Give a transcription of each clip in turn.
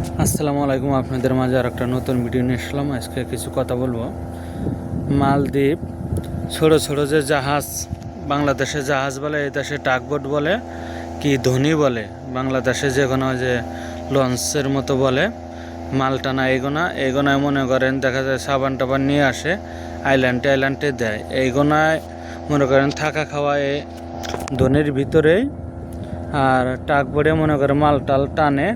আসসালামু আলাইকুম, আপনাদের মাঝে আর একটা নতুন ভিডিও নিয়ে আসলাম আজকে কিছু কথা বলব। মালদ্বীপ, ছোট ছোট যে জাহাজ, বাংলাদেশে জাহাজ বলে, এই দেশে টাকবোট বলে, কি ধনী বলে, বাংলাদেশে যে কোনো যে লঞ্চের মতো বলে মালটানা এগোনা, এগোনায় মনে করেন দেখা যায় সাবান টাবান নিয়ে আসে, আইল্যান্ডে আইল্যান্ডে দেয়। এইগোনায় মনে করেন থাকা খাওয়া এই ধনির ভিতরেই, আর টাকবোটে মনে করে মাল টাল টানে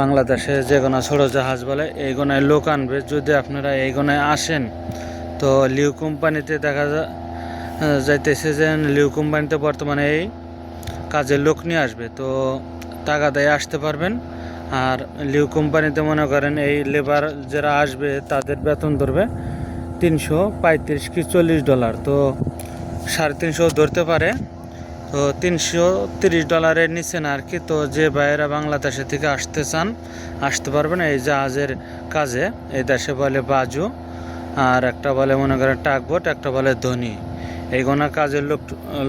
বাংলাদেশে যে ছোটো জাহাজ বলে, এই গোনায় লোক আনবে। যদি আপনারা এই গোনায় আসেন, তো লিউ কোম্পানিতে দেখা যাইতেছে যে লিউ কোম্পানিতে বর্তমানে এই কাজের লোক নিয়ে আসবে। তো টাকা দেয় আসতে পারবেন। আর লিউ কোম্পানিতে মনে করেন এই লেবার যারা আসবে, তাদের বেতন ধরবে তিনশো পঁয়ত্রিশ কি চল্লিশ ডলার। তো সাড়ে তিনশো ধরতে পারে। তো তিনশো তিরিশ ডলারের নিচে না আর কি। তো যে ভাইয়েরা বাংলাদেশে থেকে আসতে চান, আসতে পারবেন এই জাহাজের কাজে। এই দেশে বলে বাজু, আর একটা বলে মনে করেন টাকবোট, একটা বলে ধনী। এইগুলো কাজের লোক,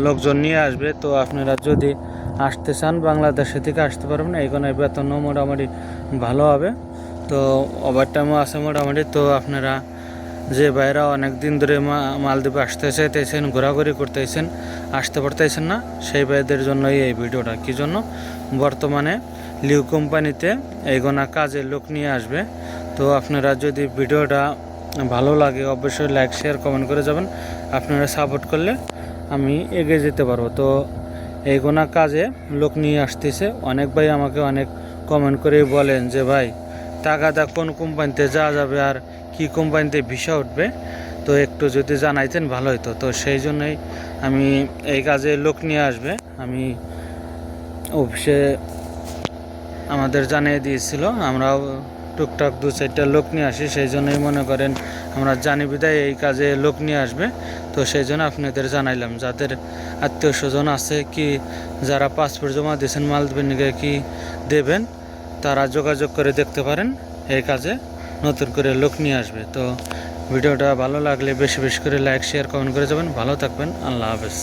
লোকজন নিয়ে আসবে। তো আপনারা যদি আসতে চান, বাংলাদেশে থেকে আসতে পারবেন। এইগুলো বেতনও মোটামুটি ভালো হবে। তো ওভার টাইমও আছে মোটামুটি। তো আপনারা যে ভাইরা অনেক দিন ধরে মালদ্বীপে আসতে চাইতেছেন, ঘোরাঘুরি করতেছেন, আসতে পারতেছেন না, সেই ভাইদের জন্যই এই ভিডিওটা। কি জন্য? বর্তমানে লিউ কোম্পানিতে এইগোনা কাজের লোক নিয়ে আসবে। তো আপনারা যদি ভিডিওটা ভালো লাগে, অবশ্যই লাইক, শেয়ার, কমেন্ট করে যাবেন। আপনারা সাপোর্ট করলে আমি এগিয়ে যেতে পারব। তো এইগোনা কাজে লোক নিয়ে আসতেছে। অনেক ভাই আমাকে অনেক কমেন্ট করে বলেন যে, ভাই টাকাটা কোন কোম্পানিতে যাওয়া যাবে আর কি কোম্পানিতে ভিসা উঠবে, তো একটু যদি জানাইতেন ভালো হতো তো সেই জন্যই আমি এই কাজে লোক নিয়ে আসবে। আমি অফিসে আমাদের জানিয়ে দিয়েছিল, আমরাও টুকটাক দু চারটা লোক নিয়ে আসি, সেই জন্যই মনে করেন আমরা জানি বিদায় এই কাজে লোক নিয়ে আসবে। তো সেই জন্য আপনাদের জানাইলাম, যাদের আত্মীয় স্বজন আছে কি, যারা পাসপোর্ট জমা দিয়েছেন মালদ্বীপে কি দেবেন তারা যোগাযোগ করে দেখতে পারেন এই কাজে, নতুন করে লোক নিয়ে আসবে। তো ভিডিওটা ভালো লাগলে বেশি বেশি করে লাইক শেয়ার কমেন্ট করে যাবেন। ভালো থাকবেন। আল্লাহ হাফেজ।